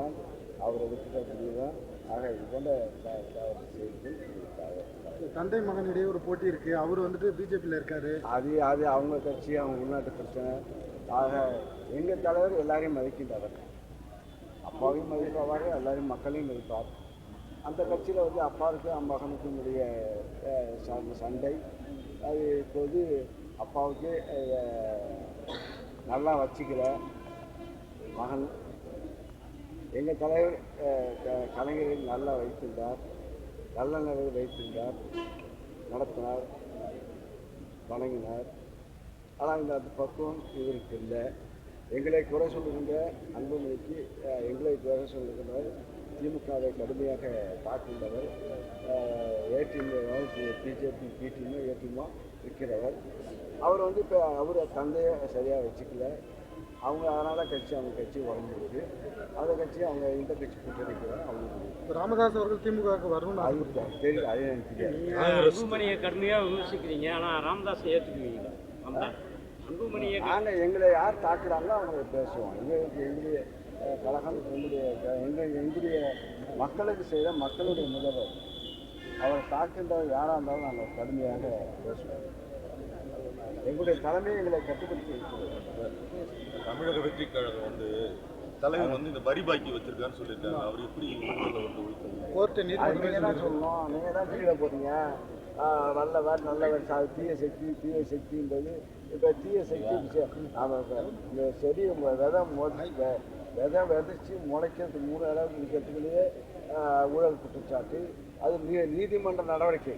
தான் அவர் முடிவு தான் ஆக இது போன்ற செய்திகள் இருக்காது. தந்தை மகனிடையே ஒரு போட்டி இருக்கு. அவர் வந்துட்டு பிஜேபியில் இருக்காரு. அது அது அவங்க கட்சி அவங்க உள்நாட்டு பிரச்சனை. ஆக எங்கள் தலைவர் எல்லாரையும் மதிக்கின்றவர். அப்பாவையும் மதிப்பவர் எல்லாரையும் மக்களையும் மதிப்பார். அந்த கட்சியில் வந்து அப்பாவுக்கு மகனுக்கும் உடைய சண்டை. அது இப்போது அப்பாவுக்கு நல்லா வச்சுக்கிற மகன் எங்கள் தலைவர் க- கலைஞரை நல்லா வைத்திருந்தார். நல்ல நிலையில் வைத்திருந்தார். நடத்தினார். வணங்கினார். ஆனால் இந்த அந்த பக்குவம் இவருக்கு இல்லை. எங்களை குறை சொல்லுகின்ற அன்புமணிக்கு எங்களை குறை சொல்லுகின்றவர் திமுகவை கடுமையாக தாக்குகின்றவர் ஏடிஎம் பிஜேபி பிடிஎம் ஏடிஎம்மோ இருக்கிறவர். அவர் வந்து இப்போ அவர் தந்தையை சரியாக வச்சுக்கல. அவங்க அதனால் கட்சி அவங்க கட்சி உடஞ்சிருக்கு அந்த கட்சி அவங்க இந்த கட்சி கூட்டணிக்கு அவங்க ராமதாஸ் அவர்கள் திமுகவுக்கு வரணும்னு அது தெரியும் அது எனக்கு தெரியாது. அன்புமணியை கடுமையாக விமர்சிக்கிறீங்க. ஆனால் ராமதாஸை ஏற்றுக்குவீங்களா ராமதாஸ் அன்புமணியை நாங்கள் எங்களை யார் தாக்குறாங்களோ அவங்களை பேசுவோம். எங்களுக்கு எங்களுடைய கழகம் எங்களுடைய எங்கள் எங்களுடைய மக்களுக்கு செய்த மக்களுடைய முதல்வர். அவரை தாக்குன்றவர் யாராக இருந்தாலும் நாங்கள் கடுமையாக பேசுவோம். எங்களுடைய தலைமை எங்களை கட்டுப்படுத்தி தமிழக வெற்றி கழகம் வந்து தலைவர் வந்து இந்த வரி பாக்கி வச்சிருக்கான்னு சொல்லியிருக்காங்க அவர் எப்படி கோர்ட்டு நீதிமன்றம் சொல்லணும். நீங்கள் தான் கீழே போகிறீங்க நல்லவர் நல்லவர் சா தீய சக்தி தீய சக்தின்றது. இப்போ தீய சக்தி இந்த செடி விதை வெ- விதை விதைச்சி முளைக்கிறதுக்கு மூணு அளவுக்கு நிற்கிறதுக்குள்ளேயே ஊழல் குற்றச்சாட்டு. அது நீ நீதிமன்ற நடவடிக்கை.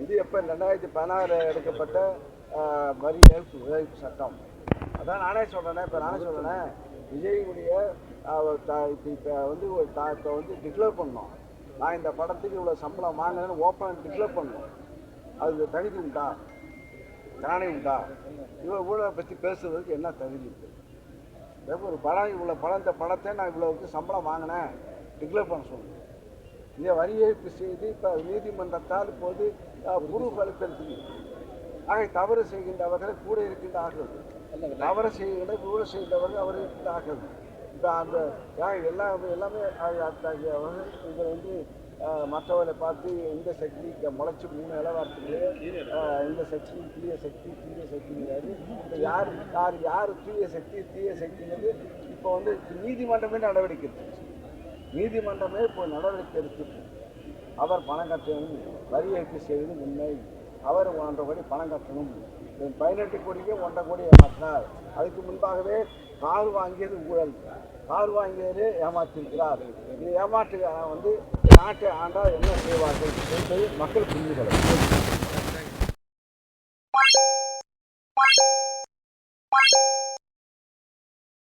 இது எப்போ ரெண்டாயிரத்தி பதினாறு எடுக்கப்பட்ட வரி ஏற்பு ஏற்பு சட்டம். அதான் நானே சொல்கிறேனே இப்போ நானே சொல்கிறேனே விஜய்னுடைய இப்போ இப்போ வந்து ஒரு தா இப்போ வந்து டிக்ளேர் பண்ணோம். நான் இந்த படத்துக்கு இவ்வளோ சம்பளம் வாங்கினேன்னு ஓப்பன் டிக்ளேர் பண்ணோம். அது தகுதி உண்டா? தானே உண்டா? இவ்வளோ ஊழலை பற்றி பேசுறதுக்கு என்ன தகுதி? இருக்குது ஒரு படம் இவ்வளோ படம் இந்த படத்தை நான் இவ்வளோவுக்கு சம்பளம் வாங்கினேன். டிக்ளேர் பண்ண சொல்லுங்கள் இந்த வரி ஏற்பு செய்து இப்போ நீதிமன்றத்தால் இப்போது ப்ரூஃப் அளிப்பதற்கு ஆக தவறு செய்கின்றவர்கள் கூட இருக்கின்றார்கள். தவறு செய்கின்ற கூட செய்கின்றவர்கள் அவர் இருக்கின்றார்கள். இப்போ அந்த எல்லாம் எல்லாமே அது அவர்கள் இதில் வந்து மற்றவர்களை பார்த்து இந்த சக்தி முளைச்சி மூணு இளவாரத்துக்கு இந்த சக்தி தீய சக்தி தீய சக்திங்கிறாரு இப்போ யார் யார் யார் தீய சக்தி தீய சக்திங்கிறது இப்போ வந்து நீதிமன்றமே நடவடிக்கை எடுத்துச்சு. நீதிமன்றமே இப்போ நடவடிக்கை எடுத்துட்டு அவர் பணம் கட்டணும் வரி ஏற்பு செய்வது உண்மை. அவர் ஒன்றரை கோடி பணம் கட்டணும். பதினெட்டு கோடிக்கே ஒன்றரை கோடி ஏமாற்றினார். அதுக்கு முன்பாகவே கார் வாங்கியது ஊழல். கார் வாங்கியது ஏமாற்றிருக்கிறார் இது ஏமாற்று வந்து நாட்டை ஆண்டால் என்ன செய்வார்கள் என்பது மக்கள் புரிந்து கொள்ள